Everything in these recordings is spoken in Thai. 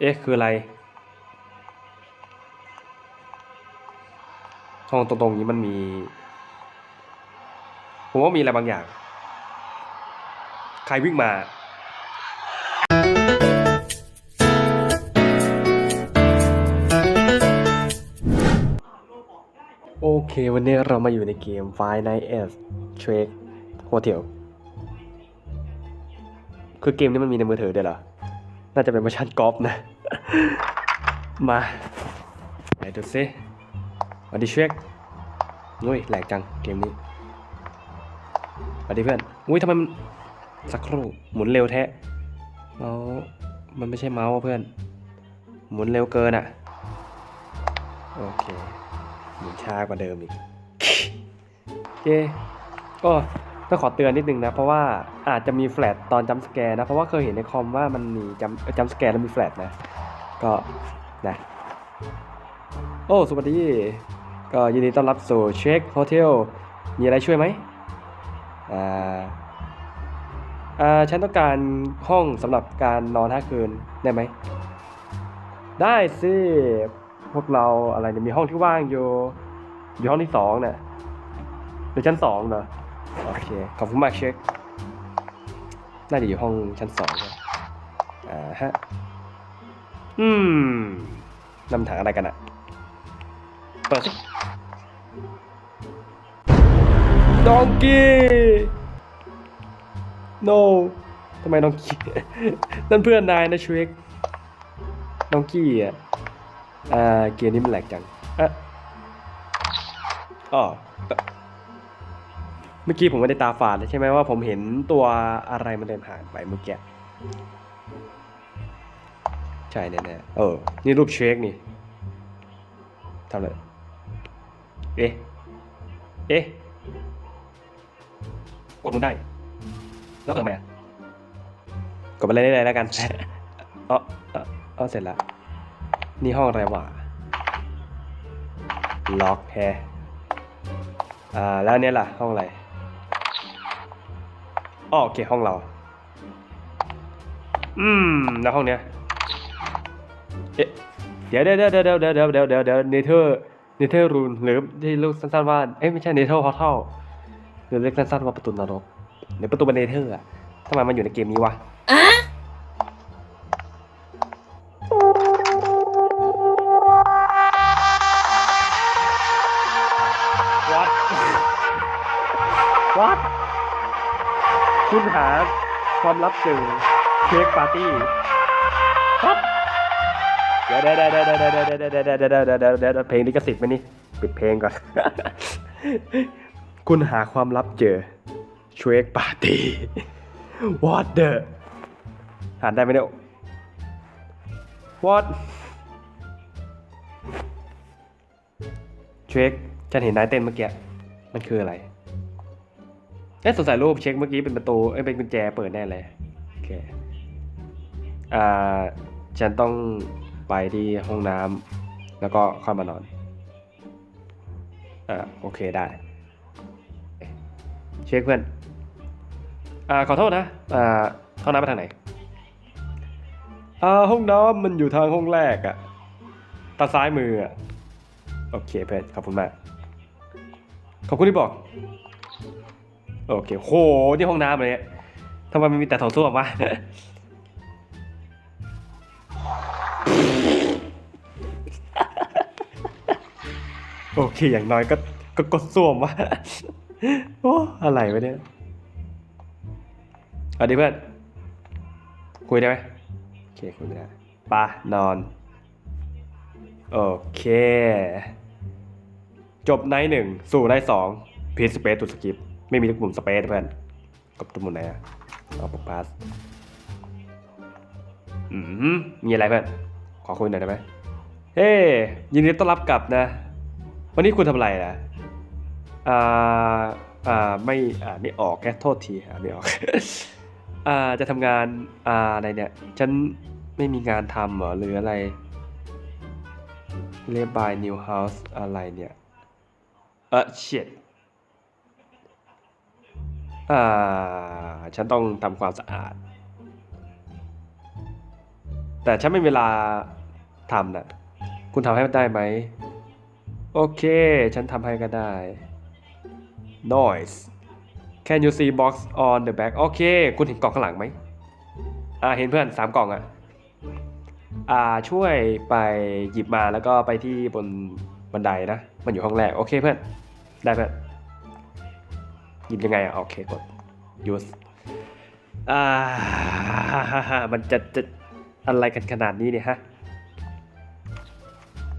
เอ๊ะคืออะไรห้องตรงๆนี้มันมี ผมว่ามีอะไรบางอย่าง ใครวิ่งมาโอเค วันนี้เรามาอยู่ในเกม Five Nights at Trek Hotel คือเกมนี้มันมีในมือถือด้วยเหรอ น่าจะเป็นเวอร์ชันกอล์ฟนะ มาไหนดูซิสวัสดีเชคอุ้ยแหลกจังเกมนี้สวัสดีเพื่อน อุ้ยทำไมมันสักครู่หมุนเร็วแท้เมาส์มันไม่ใช่เมาส์เพื่อน หมุนเร็วเกินอะ โอเค หมุนช้ากว่าเดิมอีกโอเคก็ ต้องขอเตือนนิดนึงนะ เพราะว่าอาจจะมีแฟลชตอนจัมสแกร์นะ เพราะว่าเคยเห็นในคอมว่ามันมีจัมจัมสแกร์แล้วมีแฟลชนะ ก็นะ โอ้ สวัสดี ก็ยินดีต้อนรับสู่เช็คโฮเทล มีอะไรช่วยไหมอ่า อ่า ฉันต้องการห้องสำหรับการนอนห้าคืน ได้ไหม ได้สิ พวกเราอะไรเนี่ยมีห้องที่ว่างอยู่ อยู่ห้องที่สองเนี่ยหรือชั้นสองเนอะ โอเค ขอบคุณมากเช็ค น่าจะอยู่ห้องชั้นสองเนี่ยอ่าฮะ อืมนำถังอะไรกันอะเปิดสิดองกี้ no ทำไมดองกี้ นั่นเพื่อนนายนะเชคดองกี้อะอ่าเกียร์นี้มันแหลกจังอะอ๋อ เมื่อกี้ผมไม่ได้ตาฝาดเลยใช่ไหมว่าผมเห็นตัวอะไรมันเดินผ่านไปเมื่อกี้ใช่แน่ๆเออ นี่รูปเชคนี่ทำเลยเอ๊ะ เอ๊ะ กดมันได้ แล้วทำไมอะกดไปเลยได้ๆแล้วกันเอ๋อเอ๋อเสร็จแล้วนี่ห้องอะไรวะ ล็อกแฮอ่า แล้วเนี้ยล่ะ ห้องอะไร อ๋อโอเคห้องเรา อืมแล้วห้องเนี้ยเอ๊ะเดี๋ยวเดี๋ยวเดี๋ยวเดี๋ยวเดี๋ยวเดี๋ยวเดี๋ยวเดี๋ยวเดี๋ยวเนเธอร์เนเธอร์รูนหรือที่เรียกสั้นๆว่าเอ้ยไม่ใช่เนเธอร์ฮอทเทลหรือเรียกสั้นๆว่าประตูนรกหรือประตูบันเนเธอร์อะทำไมมันอยู่ในเกมนี้วะวัด ความลับเจอเค้กปาร์ตี้ครับเดี๋ยวเดี๋ยวเดี๋ยวเดี๋ยวเดี๋ยวเดี๋ยวเดี๋ยวเดี๋ยวเดี๋ยวเดี๋ยวเดี๋ยวเดี๋ยวเดี๋ยวเพลงลิขสิทธิ์ไหมนี่ปิดเพลงก่อน คุณหาความลับเจอเค้กปาร์ตี้ what the หานได้ไหมเนี่ย what เช็คฉันเห็นนายเต้นเมื่อกี้มันคืออะไร เอ๊ะสงสัยรูปเช็คเมื่อกี้เป็นประตูเอ้ยเป็นกุญแจเปิดแน่เลยโอเคอ่าฉันต้องไปที่ห้องน้ำแล้วก็ค่อยมานอนอ่าโอเคได้ เช็คเพื่อนอ่าขอโทษนะอ่าห้องน้ำไปทางไหนอ่าห้องน้ำมันอยู่ทางห้องแรกอะตาซ้ายมืออะโอเคเพื่อนขอบคุณมาก ขอบคุณที่บอก โอเคโหนี่ห้องน้ำเลยเนี่ยทำไมมันมีแต่โถส้วมวะโอเค อย่างน้อยก็ก็กดส้วมวะโอ้อะไรวะเนี่ยเอาดีเพื่อนคุยได้ไหมโอเคคุยไม่ได้ปะนอน โอเค จบไนท์หนึ่งสู่ไนท์สองพีสเปซตุสกิป ไม่มีทุกปุ่มสเปซเพื่อนกดตุ่มไหนอะเอาปุ๊บพาสอืมมีอะไรเพื่อนขอคุยหน่อยได้ไหมเฮ้ยินดีต้อนรับกลับนะ วันนี้คุณทำอะไรนะอ่าอ่าไม่อ่านไม่ออกแค่โทษทีอ่านไม่ออกอ่าจะทำงานอ่าอะไรเนี่ยฉันไม่มีงานทำเหรอหรืออะไรเลบายนิวเฮาส์อะไรเนี่ยเออเชียด อ่าฉันต้องทำความสะอาด แต่ฉันไม่มีเวลาทำนะคุณทำให้ได้ไหม โอเค ฉันทำให้ก็ได้ noise can you see box on the back โอเค คุณเห็นกล่องข้างหลังไหมอ่าเห็นเพื่อนสามกล่องอะอ่าช่วยไปหยิบมาแล้วก็ไปที่บนบันไดนะ มันอยู่ห้องแรก โอเคเพื่อน ได้เพื่อน หยิบยังไงอะโอเคกด use อ่ามันจะจะอะไรกันขนาดนี้เนี่ยฮะ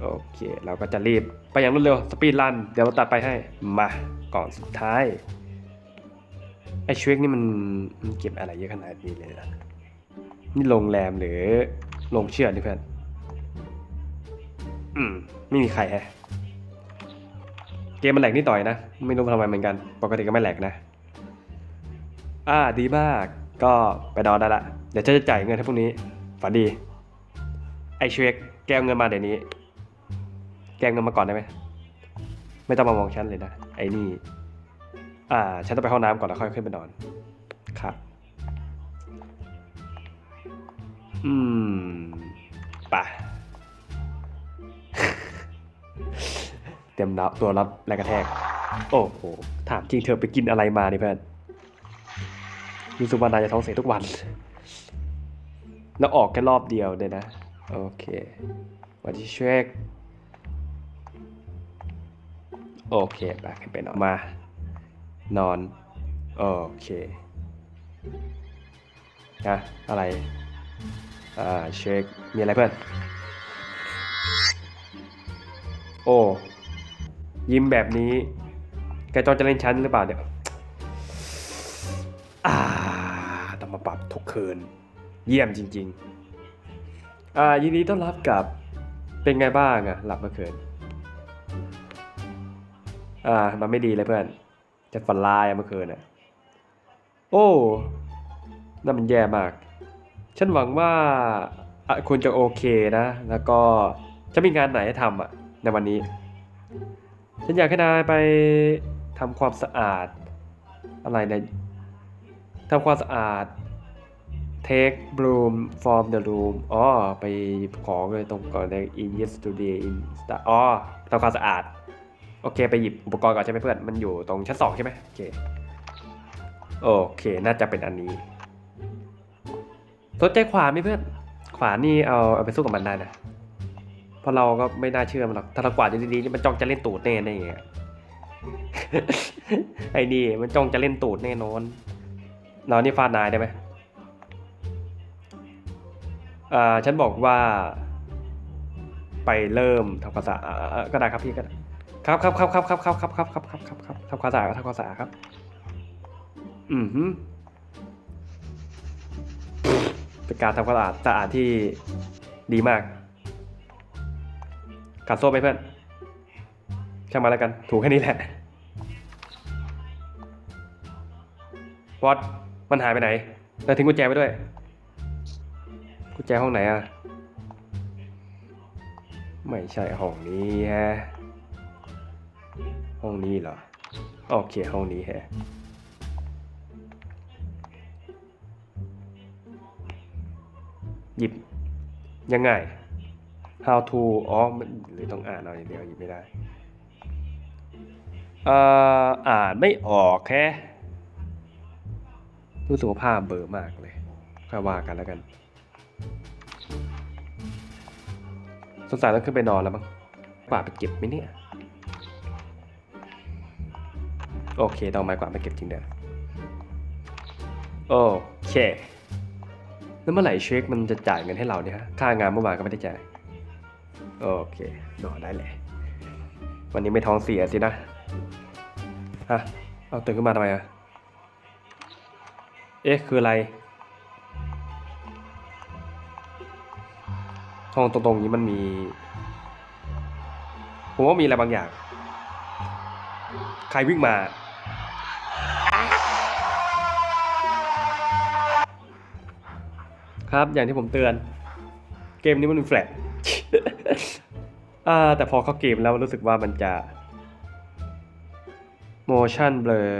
โอเค เราก็จะรีบไปอย่างรวดเร็วสปีดรัน เดี๋ยวเราตัดไปให้ มาก่อนสุดท้าย ไอ้ชเวกนี่มันมันเก็บอะไรเยอะขนาดนี้เลยนะนี่โรงแรมหรือโรงเชือดนี่เพื่อน อืม ไม่มีใครแฮะ เกมมันแหลกนิดหน่อยนะ ไม่รู้ทำไมเหมือนกัน ปกติก็ไม่แหลกนะ อ่าดีมาก ก็ไปนอนได้ละ เดี๋ยวฉันจะจ่ายเงินให้พวกนี้ ฝันดี ไอเชวกแกเอาเงินมาเดี๋ยวนี้ แกเอาเงินมาก่อนได้ไหม ไม่ต้องมามองฉันเลยนะ ไอ้นี่ อ่า ฉันต้องไปห้องน้ำก่อนแล้วค่อยขึ้นไปนอน ครับ อืมไป่ะ ตรียมรับตัวรับแรงกระแทก โอ้โห ถามจริงเธอไปกินอะไรมาเนี่ยเพื่อนรู้สึกว่านายจะท้องเสียทุกวัน แล้วออกแค่รอบเดียวเลยนะ โอเควันที่เช็คโอเคไปขึ้นไปนอนมา นอน โอเคนะอะไร อ่า เช็ค มีอะไรเพื่อน โอ้ ยิ้มแบบนี้ แกจองจะเล่นชั้นหรือเปล่าเนี่ยอ่าต้องมาปรับทุกคืน เยี่ยมจริง ๆ อ่า ยินดีต้อนรับกับเป็นไงบ้างอะหลับเมื่อคืน อ่า มันไม่ดีเลยเพื่อน จะฝันลายเมื่อคืนอะโอ้นั่นมันแย่มาก ฉันหวังว่าคุณจะโอเคนะ แล้วก็จะมีงานไหนให้ทำอะในวันนี้ ฉันอยากให้นายไปทำความสะอาด อะไรนะทำความสะอาด take broom from the room อ๋อ ไปขอเลยตรงก่อนใน in yesterday in star อ๋อทำความสะอาด โอเค ไปหยิบอุปกรณ์ก่อนใช่ไหมเพื่อน มันอยู่ตรงชั้นสองใช่ไหมโอเค โอเค น่าจะเป็นอันนี้สนใจขวานไหมเพื่อน ขวานนี่เอาเอาไปสู้กับมันได้นะ เพราะเราก็ไม่น่าเชื่อมันหรอกถ้าเรากวาดอยู่ดีๆนี่มันจ้องจะเล่นตูดแน่ๆเนี่ยไอ้นี่มันจ้องจะเล่นตูดแน่นอนเรานี่ฟาดนายได้ไหมอ่าฉันบอกว่า ไปเริ่มทำความสะอาดาก็ได้ครับพี่ก็ได้ครับครับครับครับครับครับครับครับครับครับครับครับทำความสะอาดทำความสะอาดครับ อือฮึเป็นการทำความสะอาดสะอาดที่ดีมาก กัดโซ่ไปเพื่อน ช่างมาแล้วกัน ถูกแค่นี้แหละวอตมันหายไปไหนแล้วทิ้งกุญแจไปด้วย กุญแจห้องไหนอะไม่ใช่ห้องนี้ฮะ ห้องนี้เหรอ โอเคห้องนี้ฮะหยิบยังไง how to อ๋อมันหรือต้องอ่านเอาอย่างเดียวหยิบไม่ได้เอ่ออ่านไม่ออกแค่รู้สึกว่าภาพเบอร์มากเลยค่อยว่ากันแล้วกันสงสัยต้องขึ้นไปนอนแล้วมั้งกวาดไปเก็บไหมเนี่ย โอเคต้องไม้กวาดไปเก็บจริงเด้อโอเค แล้วเมื่อไหร่เช็คมันจะจ่ายเงินให้เราเนี่ยฮะ ค่างานเมื่อวานก็ไม่ได้จ่าย โอเคนอนได้เลยวันนี้ไม่ท้องเสียสินะฮะเอาตื่นขึ้นมาทำไมอะเอ๊ะคืออะไร ห้องตรงๆนี้มันมี ผมว่ามีอะไรบางอย่าง ใครวิ่งมาครับอย่างที่ผมเตือน เกมนี้มันเป็นแฟลช อ่าแต่พอเข้าเกมแล้วรู้สึกว่ามันจะ motion blur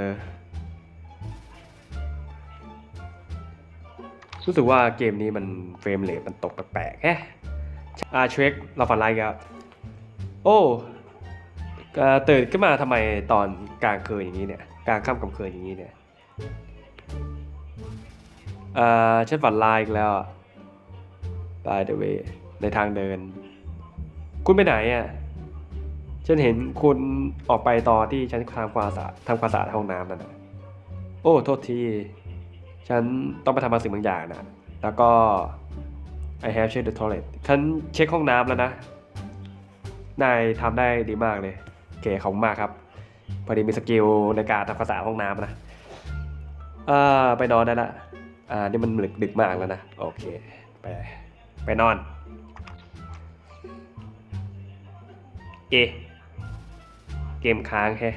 รู้สึกว่าเกมนี้มันเฟรมเรทมันตกแปลกๆแฮะอาเช็คเราฝันร้ายครับ โอ้ตื่นขึ้นมาทำไมตอนกลางคืนอย่างนี้เนี่ย กลางค่ำกลางคืนอย่างนี้เนี่ยเอ่อฉันฝันร้ายอีกแล้วอะ by the way ในทางเดิน คุณไปไหนอะ ฉันเห็นคุณออกไปตอนที่ฉันทำความสะอาดทำความสะอาดห้องน้ำนั่นนะโอ้โทษที ฉันต้องไปทำบางสิ่งบางอย่างนะแล้วก็ I have checked the toilet ฉันเช็คห้องน้ำแล้วนะ นายทำได้ดีมากเลยโอเคขอบมากครับ พอดีมีสกิลในการทำความสะอาดห้องน้ำนะอ่าไปนอนได้ละ อ่า นี่มันดึกดึกมากแล้วนะ โอเค ไป ไปนอน เอะเกมค้างแฮะ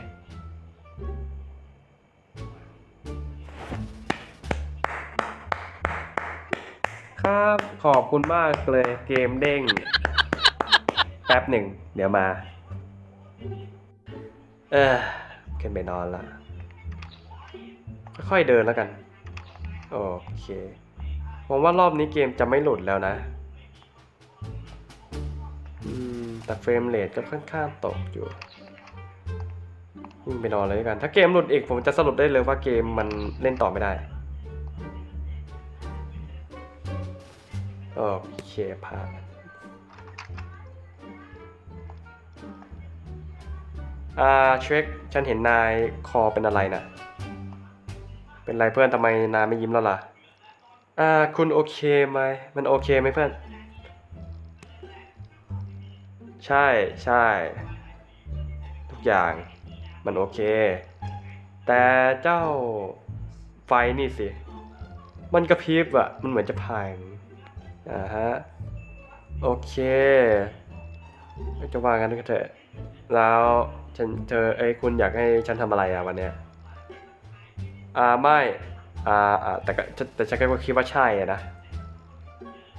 ครับขอบคุณมากเลยเกมเด้ง แป๊บหนึ่ง เดี๋ยวมา เออขึ้นไปนอนละค่อยๆเดินแล้วกัน โอเคผมว่ารอบนี้เกมจะไม่หลุดแล้วนะ แต่เฟรมเรทก็ค่อนข้างตกอยู่วิ่งไปนอนเลยแล้วกัน ถ้าเกมหลุดอีกผมจะสรุปได้เลยว่าเกมมันเล่นต่อไม่ได้ โอเคผ่านอ่าเช็คฉันเห็นนายคอเป็นอะไรนะ่ะเป็นไรเพื่อนทำไมนายไม่ยิ้มแล้วล่ะ อ่า คุณโอเคไหม มันโอเคไหมเพื่อน ใช่ใช่ ทุกอย่างมันโอเค แต่เจ้าไฟนี่สิ มันกระพริบอะมันเหมือนจะพังอ่าฮะ โอเคจะว่ากันก็เถอะ แล้วฉันเธอเอ้คุณอยากให้ฉันทำอะไรอะวันเนี้ยอ่าไม่อ่าอ่าแต่ก็แต่ฉันก็คิดว่าใช่อะนะ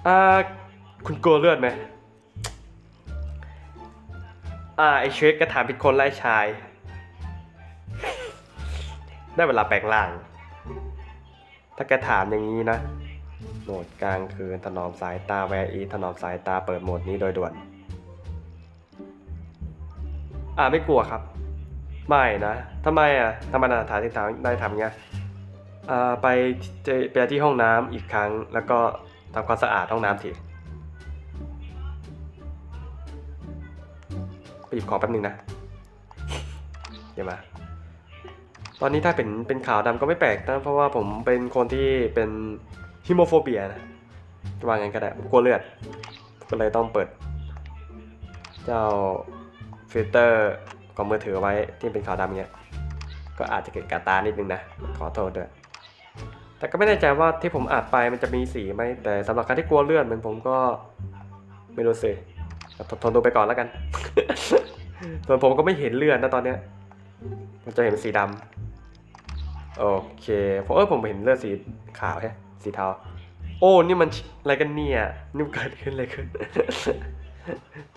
อ่าคุณกลัวเลือดไหม อ่าไอเชคก็ถามผิดคนไล่ชาย ได้เวลาแปลงร่าง ถ้าแกถามอย่างนี้นะ โหมดกลางคืนถนอมสายตาแวร์อีถนอมสายตาเปิดโหมดนี้โดยด่วน อ่าไม่กลัวครับ ไม่นะทำไมอะทำไมนะถามที่ถามนายทำไงอ่าไปเจไปที่ห้องน้ำอีกครั้ง แล้วก็ทำความสะอาดห้องน้ำที หยิบของแป๊บนึงนะเดี๋ยวมา ตอนนี้ถ้าเป็นเป็นขาวดำก็ไม่แปลกนะเพราะว่าผมเป็นคนที่เป็นฮิโมโฟเบียนะวางั้นก็ได้ผมกลัวเลือด ก็เลยต้องเปิด เจ้าฟิลเตอร์ของมือถือไว้ที่เป็นขาวดำเงี้ย ก็อาจจะเกิดกาตานิดนึงนะ ขอโทษด้วย แต่ก็ไม่แน่ใจว่าที่ผมอัดไปมันจะมีสีไหมแต่สำหรับใครที่กลัวเลือดเหมือนผมก็ไม่รู้สิ ทนทนดูไปก่อนแล้วกัน ส่วนผมก็ไม่เห็นเลือดนะตอนเนี้ยมันจะเห็นเป็นสีดำโอเคผมเออผมเห็นเลือดสีขาวแค่สีเทา โอ้ นี่มันอะไรกันเนี่ยนี่มันเกิดขึ้นอะไรขึ้น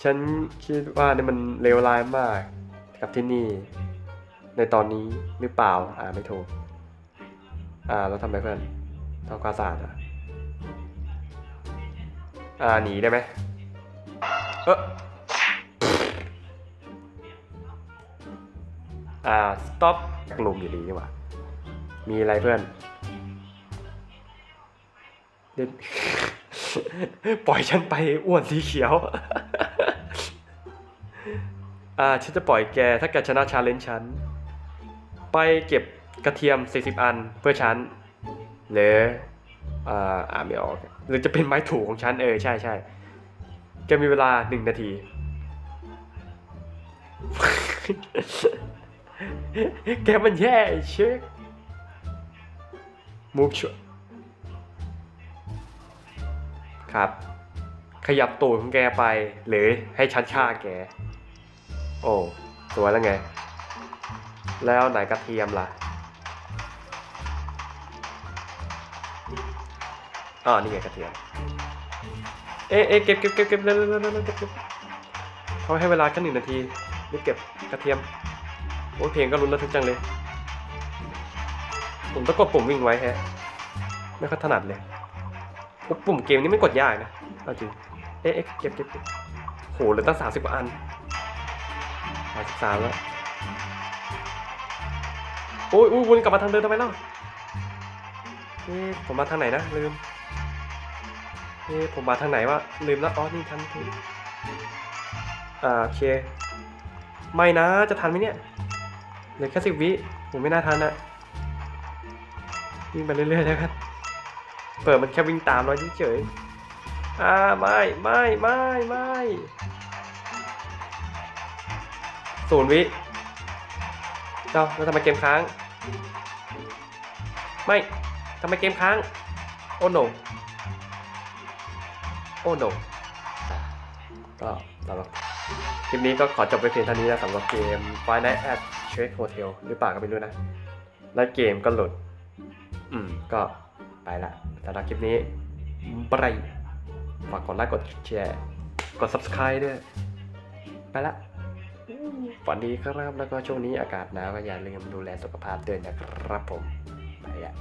ฉันคิดว่านี่มันเลวร้ายมาก กับที่นี่ ในตอนนี้หรือเปล่า อ่าไม่ถูก อ่าแล้วทำไมเพื่อนทำความสะอาดอะอ่าหนีได้ไหม เอออ่า stop กลุ่มอยู่ดีนี่หว่า มีอะไรเพื่อนเดี๋ยวปล่อยฉันไปอ้วนสีเขียว อ่า ฉันจะปล่อยแก ถ้าแกชนะชาเลนจ์ฉัน ไปเก็บกระเทียม 40 อันเพื่อฉันหรืออ่า อ่าไม่ออก หรือจะเป็นไม้ถูของฉัน เออ ใช่ใช่ แกมีเวลาหนึ่งนาที แกมันแย่เช็คมูฟชครับ ขยับตูดของแกไป หรือให้ฉันฆ่าแก โอ้สวยแล้วไง แล้วไหนกระเทียมล่ะอ๋อนี่ไงกระเทียม เอ๊ะเอ๊ะเก็บเก็บเก็บเก็บเร็วเร็วเร็วเร็วเก็บเขาให้เวลาแค่หนึ่งนาทีรีบเก็บกระเทียมโอ้ยเพลงก็รุนระทึกจังเลย ผมต้องกดปุ่มวิ่งไว้แฮะ ไม่ค่อยถนัดเลยปุ่มเกมนี้ไม่กดยากนะเอาจริงเอ๊ะเอ๊ะเก็บเก็บเก็บโหเหลือตั้งสามสิบกว่าอันสามสิบสามแล้วโอ้ยอุ้ยวนกลับมาทางเดิมทำไมเล่าเอ๊ะผมมาทางไหนนะลืม เอ๊ะผมมาทางไหนวะลืมแล้วอ๋อนี่ทันทีอ่าโอเค ไม่นะจะทันไหมเนี่ยเหลือแค่สิบวิผมไม่น่าทันอะวิ่งไปเรื่อยๆแล้วกันเปิดมันแค่วิ่งตามเราเฉยๆอ่าไม่ไม่ไม่ไม่ศูนย์วิเจ้าแล้วทำไมเกมค้าง ไม่ทำไมเกมค้าง โอ้ no โอ้ no ก็สำหรับคลิปนี้ก็ขอจบไปเพียงเท่านี้นะสำหรับเกม Five Nights at Shrek Hotel หรือเปล่าก็ไม่รู้นะ และเกมก็หลุด อืม ก็ไปละสำหรับคลิปนี้บายฝากกดไลค์กดแชร์ กด subscribe ด้วย ไปละฝันดีครับแล้วก็ช่วงนี้อากาศหนาวก็อย่าลืมดูแลสุขภาพด้วยนะครับผม ไปละ